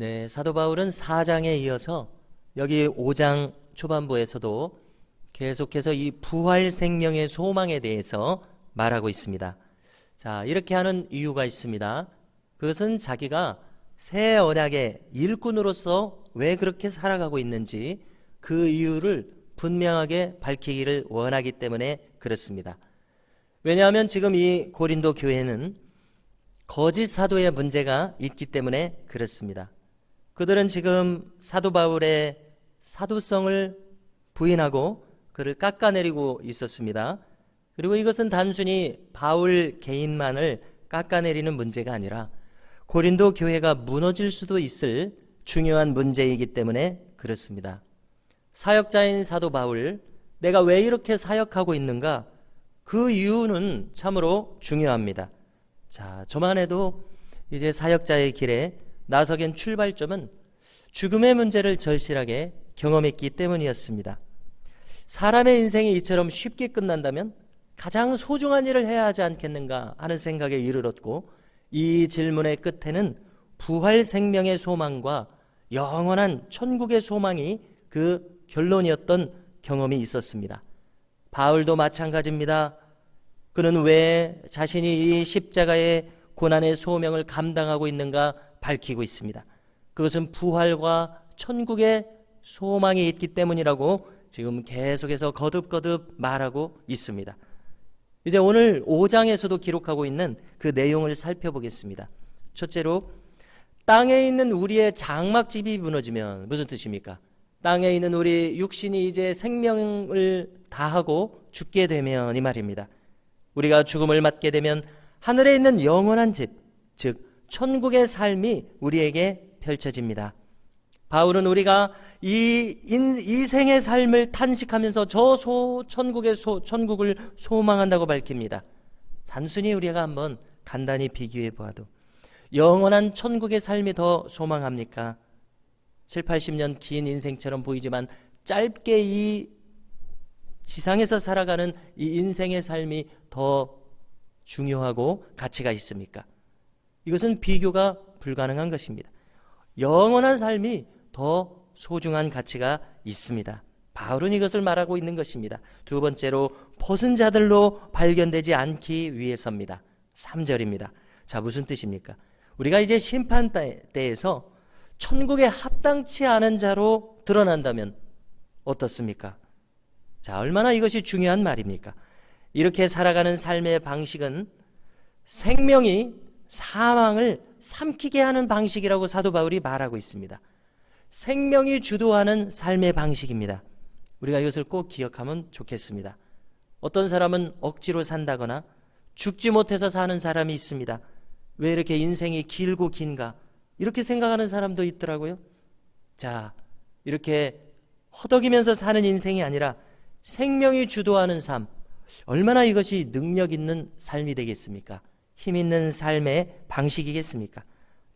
네, 사도 바울은 4장에 이어서 여기 5장 초반부에서도 계속해서 이 부활 생명의 소망에 대해서 말하고 있습니다. 자, 이렇게 하는 이유가 있습니다. 그것은 자기가 새 언약의 일꾼으로서 왜 그렇게 살아가고 있는지 그 이유를 분명하게 밝히기를 원하기 때문에 그렇습니다. 왜냐하면 지금 이 고린도 교회는 거짓 사도의 문제가 있기 때문에 그렇습니다. 그들은 지금 사도 바울의 사도성을 부인하고 그를 깎아내리고 있었습니다. 그리고 이것은 단순히 바울 개인만을 깎아내리는 문제가 아니라 고린도 교회가 무너질 수도 있을 중요한 문제이기 때문에 그렇습니다. 사역자인 사도 바울, 내가 왜 이렇게 사역하고 있는가? 그 이유는 참으로 중요합니다. 자, 저만 해도 이제 사역자의 길에 나서겐 출발점은 죽음의 문제를 절실하게 경험했기 때문이었습니다. 사람의 인생이 이처럼 쉽게 끝난다면 가장 소중한 일을 해야 하지 않겠는가 하는 생각에 이르렀고 이 질문의 끝에는 부활 생명의 소망과 영원한 천국의 소망이 그 결론이었던 경험이 있었습니다. 바울도 마찬가지입니다. 그는 왜 자신이 이 십자가의 고난의 소명을 감당하고 있는가 밝히고 있습니다. 그것은 부활과 천국의 소망이 있기 때문이라고 지금 계속해서 거듭거듭 말하고 있습니다. 이제 오늘 5장에서도 기록하고 있는 그 내용을 살펴보겠습니다. 첫째로 땅에 있는 우리의 장막집이 무너지면 무슨 뜻입니까? 땅에 있는 우리 육신이 이제 생명을 다하고 죽게 되면 이 말입니다. 우리가 죽음을 맞게 되면 하늘에 있는 영원한 집, 즉 천국의 삶이 우리에게 펼쳐집니다. 바울은 우리가 이, 인, 이 생의 삶을 탄식하면서 저 소, 천국의 소, 천국을 소망한다고 밝힙니다. 단순히 우리가 한번 간단히 비교해 보아도 영원한 천국의 삶이 더 소망합니까? 7, 80년 긴 인생처럼 보이지만 짧게 이 지상에서 살아가는 이 인생의 삶이 더 중요하고 가치가 있습니까? 이것은 비교가 불가능한 것입니다. 영원한 삶이 더 소중한 가치가 있습니다. 바울은 이것을 말하고 있는 것입니다. 두 번째로 벗은 자들로 발견되지 않기 위해서입니다. 3절입니다. 자, 무슨 뜻입니까? 우리가 이제 심판 때에서 천국에 합당치 않은 자로 드러난다면 어떻습니까? 자, 얼마나 이것이 중요한 말입니까? 이렇게 살아가는 삶의 방식은 생명이 사망을 삼키게 하는 방식이라고 사도 바울이 말하고 있습니다. 생명이 주도하는 삶의 방식입니다. 우리가 이것을 꼭 기억하면 좋겠습니다. 어떤 사람은 억지로 산다거나 죽지 못해서 사는 사람이 있습니다. 왜 이렇게 인생이 길고 긴가? 이렇게 생각하는 사람도 있더라고요. 자, 이렇게 허덕이면서 사는 인생이 아니라 생명이 주도하는 삶. 얼마나 이것이 능력 있는 삶이 되겠습니까? 힘 있는 삶의 방식이겠습니까?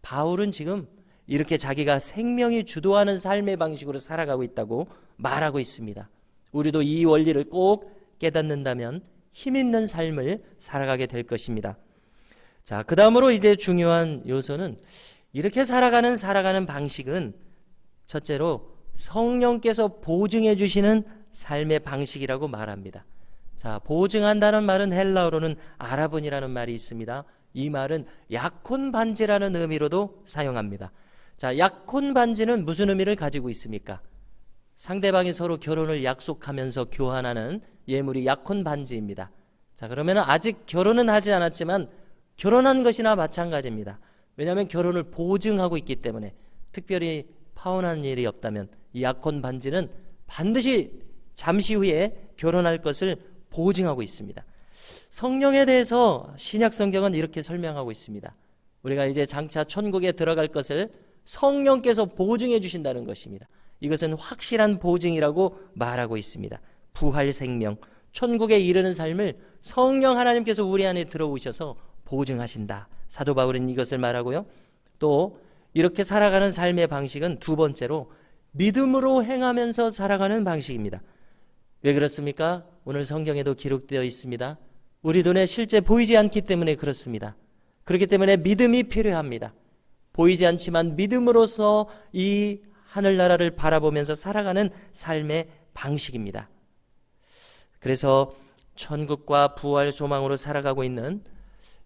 바울은 지금 이렇게 자기가 생명이 주도하는 삶의 방식으로 살아가고 있다고 말하고 있습니다. 우리도 이 원리를 꼭 깨닫는다면 힘 있는 삶을 살아가게 될 것입니다. 자, 그 다음으로 이제 중요한 요소는 이렇게 살아가는 살아가는 방식은 첫째로 성령께서 보증해 주시는 삶의 방식이라고 말합니다. 자, 보증한다는 말은 헬라어로는 아라본이라는 말이 있습니다. 이 말은 약혼 반지라는 의미로도 사용합니다. 자, 약혼 반지는 무슨 의미를 가지고 있습니까? 상대방이 서로 결혼을 약속하면서 교환하는 예물이 약혼 반지입니다. 자, 그러면 아직 결혼은 하지 않았지만 결혼한 것이나 마찬가지입니다. 왜냐하면 결혼을 보증하고 있기 때문에 특별히 파혼한 일이 없다면 이 약혼 반지는 반드시 잠시 후에 결혼할 것을 보증하고 있습니다. 성령에 대해서 신약 성경은 이렇게 설명하고 있습니다. 우리가 이제 장차 천국에 들어갈 것을 성령께서 보증해 주신다는 것입니다. 이것은 확실한 보증이라고 말하고 있습니다. 부활 생명, 천국에 이르는 삶을 성령 하나님께서 우리 안에 들어오셔서 보증하신다. 사도 바울은 이것을 말하고요. 또 이렇게 살아가는 삶의 방식은 두 번째로 믿음으로 행하면서 살아가는 방식입니다. 왜 그렇습니까? 오늘 성경에도 기록되어 있습니다. 우리 눈에 실제 보이지 않기 때문에 그렇습니다. 그렇기 때문에 믿음이 필요합니다. 보이지 않지만 믿음으로써 이 하늘나라를 바라보면서 살아가는 삶의 방식입니다. 그래서 천국과 부활 소망으로 살아가고 있는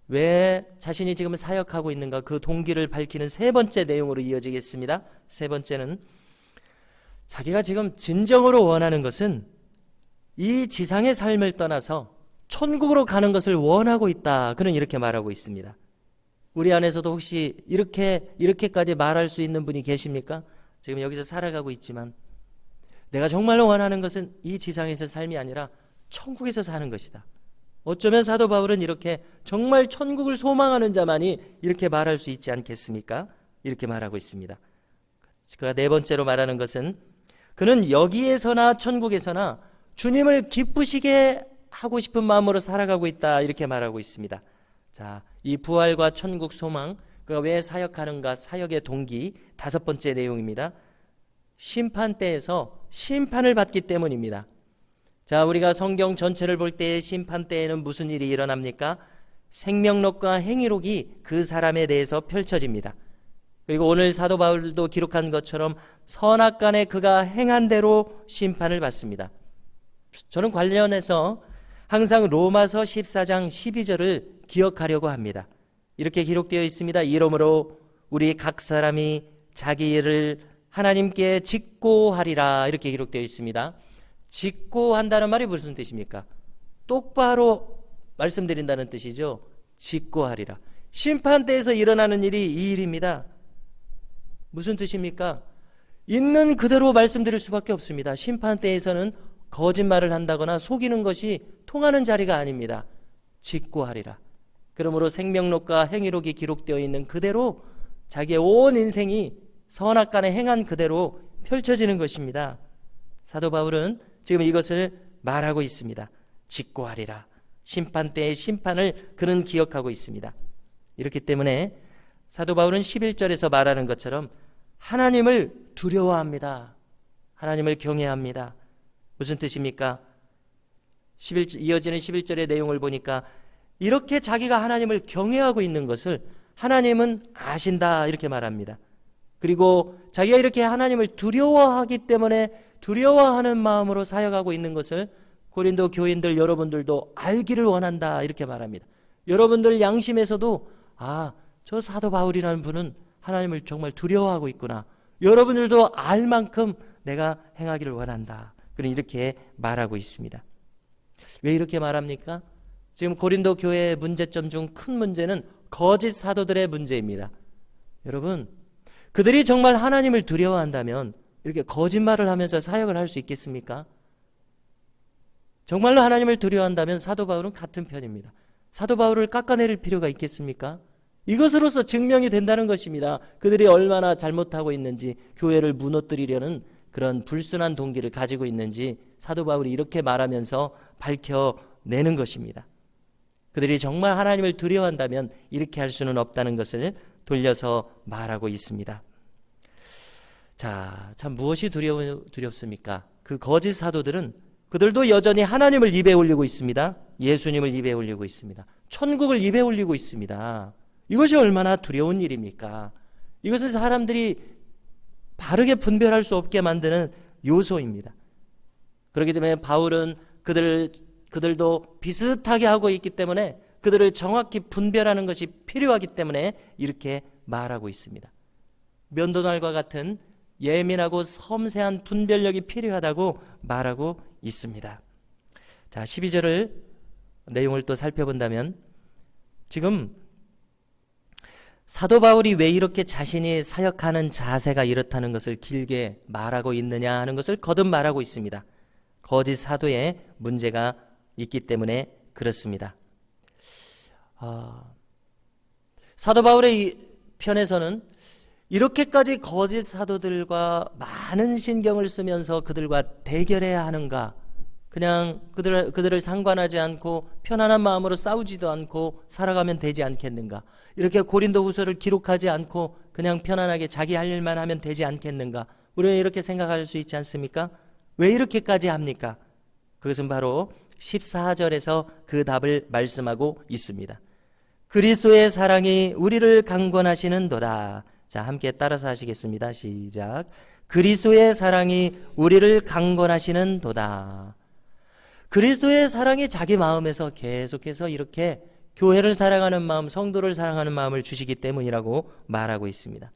왜 자신이 지금 사역하고 있는가 그 동기를 밝히는 세 번째 내용으로 이어지겠습니다. 세 번째는 자기가 지금 진정으로 원하는 것은 이 지상의 삶을 떠나서 천국으로 가는 것을 원하고 있다. 그는 이렇게 말하고 있습니다. 우리 안에서도 혹시 이렇게 이렇게까지 말할 수 있는 분이 계십니까? 지금 여기서 살아가고 있지만 내가 정말로 원하는 것은 이 지상에서 삶이 아니라 천국에서 사는 것이다. 어쩌면 사도 바울은 이렇게 정말 천국을 소망하는 자만이 이렇게 말할 수 있지 않겠습니까? 이렇게 말하고 있습니다. 그가 네 번째로 말하는 것은 그는 여기에서나 천국에서나 주님을 기쁘시게 하고 싶은 마음으로 살아가고 있다. 이렇게 말하고 있습니다. 자, 이 부활과 천국 소망, 그가 왜 사역하는가, 사역의 동기, 다섯 번째 내용입니다. 심판 때에서 심판을 받기 때문입니다. 자, 우리가 성경 전체를 볼때 심판 때에는 무슨 일이 일어납니까? 생명록과 행위록이 그 사람에 대해서 펼쳐집니다. 그리고 오늘 사도 바울도 기록한 것처럼 선악간에 그가 행한 대로 심판을 받습니다. 저는 관련해서 항상 로마서 14장 12절을 기억하려고 합니다. 이렇게 기록되어 있습니다. 이러므로 우리 각 사람이 자기 일을 하나님께 직고하리라 이렇게 기록되어 있습니다. 직고한다는 말이 무슨 뜻입니까? 똑바로 말씀드린다는 뜻이죠. 직고하리라. 심판대에서 일어나는 일이 이 일입니다. 무슨 뜻입니까? 있는 그대로 말씀드릴 수밖에 없습니다. 심판대에서는 거짓말을 한다거나 속이는 것이 통하는 자리가 아닙니다. 직고하리라. 그러므로 생명록과 행위록이 기록되어 있는 그대로 자기의 온 인생이 선악간에 행한 그대로 펼쳐지는 것입니다. 사도 바울은 지금 이것을 말하고 있습니다. 직고하리라. 심판 때의 심판을 그는 기억하고 있습니다. 이렇기 때문에 사도 바울은 11절에서 말하는 것처럼 하나님을 두려워합니다. 하나님을 경외합니다. 무슨 뜻입니까? 11, 이어지는 11절의 내용을 보니까 이렇게 자기가 하나님을 경외하고 있는 것을 하나님은 아신다 이렇게 말합니다. 그리고 자기가 이렇게 하나님을 두려워하기 때문에 두려워하는 마음으로 사역하고 있는 것을 고린도 교인들 여러분들도 알기를 원한다 이렇게 말합니다. 여러분들 양심에서도 아, 저 사도 바울이라는 분은 하나님을 정말 두려워하고 있구나. 여러분들도 알 만큼 내가 행하기를 원한다. 그런 이렇게 말하고 있습니다. 왜 이렇게 말합니까? 지금 고린도 교회의 문제점 중 큰 문제는 거짓 사도들의 문제입니다. 여러분, 그들이 정말 하나님을 두려워한다면 이렇게 거짓말을 하면서 사역을 할 수 있겠습니까? 정말로 하나님을 두려워한다면 사도 바울은 같은 편입니다. 사도 바울을 깎아내릴 필요가 있겠습니까? 이것으로서 증명이 된다는 것입니다. 그들이 얼마나 잘못하고 있는지 교회를 무너뜨리려는 그런 불순한 동기를 가지고 있는지 사도 바울이 이렇게 말하면서 밝혀내는 것입니다. 그들이 정말 하나님을 두려워한다면 이렇게 할 수는 없다는 것을 돌려서 말하고 있습니다. 자, 참 무엇이 두려워, 두렵습니까? 그 거짓 사도들은 그들도 여전히 하나님을 입에 올리고 있습니다. 예수님을 입에 올리고 있습니다. 천국을 입에 올리고 있습니다. 이것이 얼마나 두려운 일입니까? 이것은 사람들이 바르게 분별할 수 없게 만드는 요소입니다. 그렇기 때문에 바울은 그들 그들도 비슷하게 하고 있기 때문에 그들을 정확히 분별하는 것이 필요하기 때문에 이렇게 말하고 있습니다. 면도날과 같은 예민하고 섬세한 분별력이 필요하다고 말하고 있습니다. 자, 12절을 내용을 또 살펴본다면 지금 사도 바울이 왜 이렇게 자신이 사역하는 자세가 이렇다는 것을 길게 말하고 있느냐 하는 것을 거듭 말하고 있습니다. 거짓 사도의 문제가 있기 때문에 그렇습니다. 아, 사도 바울의 편에서는 이렇게까지 거짓 사도들과 많은 신경을 쓰면서 그들과 대결해야 하는가? 그냥 그들, 그들을 상관하지 않고 편안한 마음으로 싸우지도 않고 살아가면 되지 않겠는가? 이렇게 고린도 후서를 기록하지 않고 그냥 편안하게 자기 할 일만 하면 되지 않겠는가? 우리는 이렇게 생각할 수 있지 않습니까? 왜 이렇게까지 합니까? 그것은 바로 14절에서 그 답을 말씀하고 있습니다. 그리스도의 사랑이 우리를 강권하시는 도다. 자, 함께 따라서 하시겠습니다. 시작. 그리스도의 사랑이 우리를 강건하시는 도다. 그리스도의 사랑이 자기 마음에서 계속해서 이렇게 교회를 사랑하는 마음, 성도를 사랑하는 마음을 주시기 때문이라고 말하고 있습니다.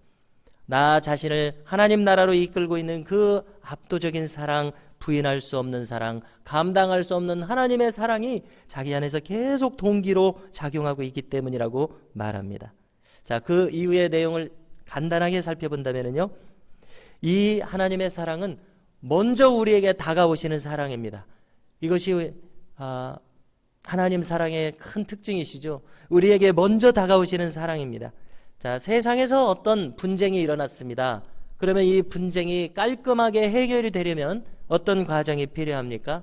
나 자신을 하나님 나라로 이끌고 있는 그 압도적인 사랑, 부인할 수 없는 사랑, 감당할 수 없는 하나님의 사랑이 자기 안에서 계속 동기로 작용하고 있기 때문이라고 말합니다. 자, 그 이후의 내용을 간단하게 살펴본다면요. 이 하나님의 사랑은 먼저 우리에게 다가오시는 사랑입니다. 이것이 아, 하나님 사랑의 큰 특징이시죠. 우리에게 먼저 다가오시는 사랑입니다. 자, 세상에서 어떤 분쟁이 일어났습니다. 그러면 이 분쟁이 깔끔하게 해결이 되려면 어떤 과정이 필요합니까?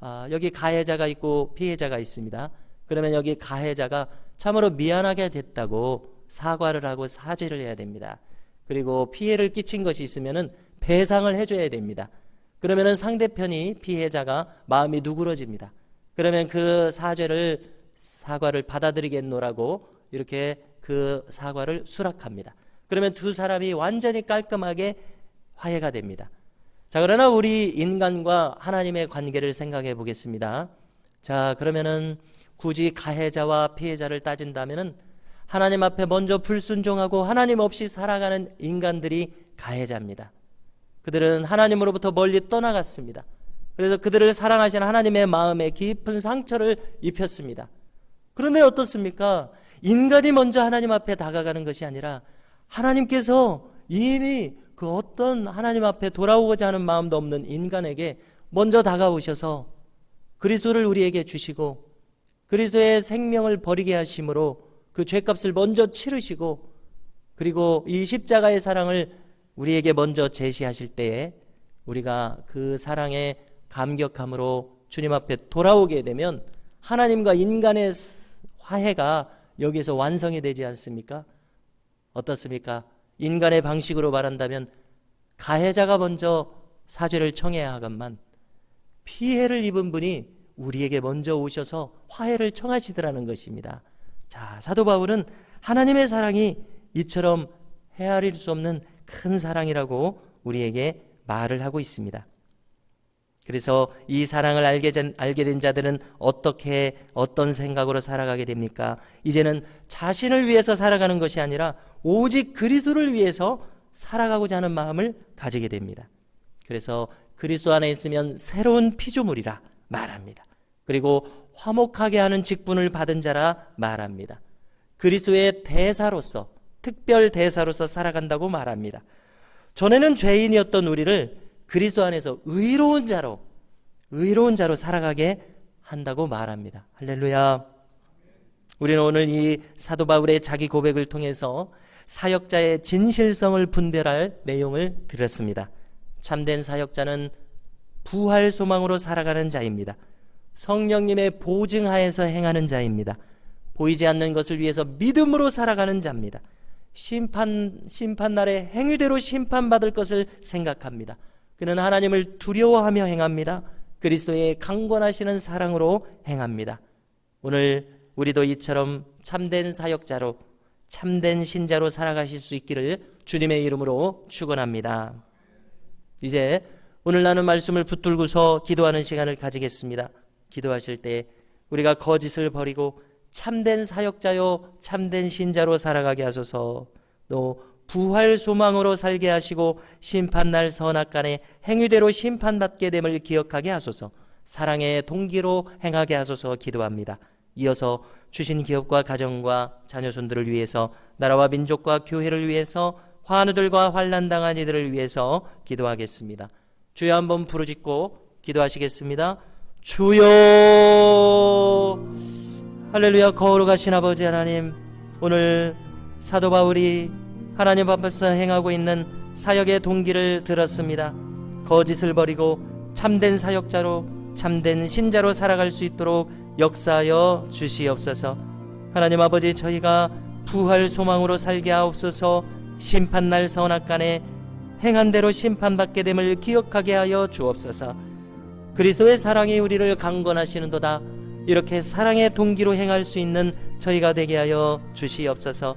아, 여기 가해자가 있고 피해자가 있습니다. 그러면 여기 가해자가 참으로 미안하게 됐다고 사과를 하고 사죄를 해야 됩니다. 그리고 피해를 끼친 것이 있으면은 배상을 해줘야 됩니다. 그러면은 상대편이 피해자가 마음이 누그러집니다. 그러면 그 사죄를 사과를 받아들이겠노라고 이렇게 그 사과를 수락합니다. 그러면 두 사람이 완전히 깔끔하게 화해가 됩니다. 자, 그러나 우리 인간과 하나님의 관계를 생각해 보겠습니다. 자, 그러면은 굳이 가해자와 피해자를 따진다면은 하나님 앞에 먼저 불순종하고 하나님 없이 살아가는 인간들이 가해자입니다. 그들은 하나님으로부터 멀리 떠나갔습니다. 그래서 그들을 사랑하시는 하나님의 마음에 깊은 상처를 입혔습니다. 그런데 어떻습니까? 인간이 먼저 하나님 앞에 다가가는 것이 아니라 하나님께서 이미 그 어떤 하나님 앞에 돌아오고자 하는 마음도 없는 인간에게 먼저 다가오셔서 그리스도를 우리에게 주시고 그리스도의 생명을 버리게 하심으로 그 죄값을 먼저 치르시고 그리고 이 십자가의 사랑을 우리에게 먼저 제시하실 때에 우리가 그 사랑에 감격함으로 주님 앞에 돌아오게 되면 하나님과 인간의 화해가 여기서 완성이 되지 않습니까? 어떻습니까? 인간의 방식으로 말한다면 가해자가 먼저 사죄를 청해야 하건만 피해를 입은 분이 우리에게 먼저 오셔서 화해를 청하시더라는 것입니다. 자, 사도 바울은 하나님의 사랑이 이처럼 헤아릴 수 없는 큰 사랑이라고 우리에게 말을 하고 있습니다. 그래서 이 사랑을 알게 된, 알게 된 자들은 어떻게 어떤 생각으로 살아가게 됩니까? 이제는 자신을 위해서 살아가는 것이 아니라 오직 그리스도를 위해서 살아가고자 하는 마음을 가지게 됩니다. 그래서 그리스도 안에 있으면 새로운 피조물이라 말합니다. 그리고 화목하게 하는 직분을 받은 자라 말합니다. 그리스도의 대사로서 특별 대사로서 살아간다고 말합니다. 전에는 죄인이었던 우리를 그리스도 안에서 의로운 자로 의로운 자로 살아가게 한다고 말합니다. 할렐루야. 우리는 오늘 이 사도 바울의 자기 고백을 통해서 사역자의 진실성을 분별할 내용을 들었습니다. 참된 사역자는 부활 소망으로 살아가는 자입니다. 성령님의 보증하에서 행하는 자입니다. 보이지 않는 것을 위해서 믿음으로 살아가는 자입니다. 심판 심판 날에 행위대로 심판받을 것을 생각합니다. 그는 하나님을 두려워하며 행합니다. 그리스도의 강권하시는 사랑으로 행합니다. 오늘 우리도 이처럼 참된 사역자로 참된 신자로 살아가실 수 있기를 주님의 이름으로 축원합니다. 이제 오늘 나눈 말씀을 붙들고서 기도하는 시간을 가지겠습니다. 기도하실 때 우리가 거짓을 버리고 참된 사역자요 참된 신자로 살아가게 하소서. 또 부활 소망으로 살게 하시고 심판날 선악간에 행위대로 심판받게 됨을 기억하게 하소서. 사랑의 동기로 행하게 하소서 기도합니다. 이어서 주신 기업과 가정과 자녀손들을 위해서 나라와 민족과 교회를 위해서 환우들과 환난 당한 이들을 위해서 기도하겠습니다. 주여 한번 부르짖고 기도하시겠습니다. 주여 할렐루야 거룩하신 아버지 하나님 오늘 사도 바울이 하나님 앞에서 행하고 있는 사역의 동기를 들었습니다. 거짓을 버리고 참된 사역자로 참된 신자로 살아갈 수 있도록 역사하여 주시옵소서. 하나님 아버지 저희가 부활 소망으로 살게 하옵소서. 심판날 선악간에 행한 대로 심판받게 됨을 기억하게 하여 주옵소서. 그리스도의 사랑이 우리를 강건하시는도다. 이렇게 사랑의 동기로 행할 수 있는 저희가 되게 하여 주시옵소서.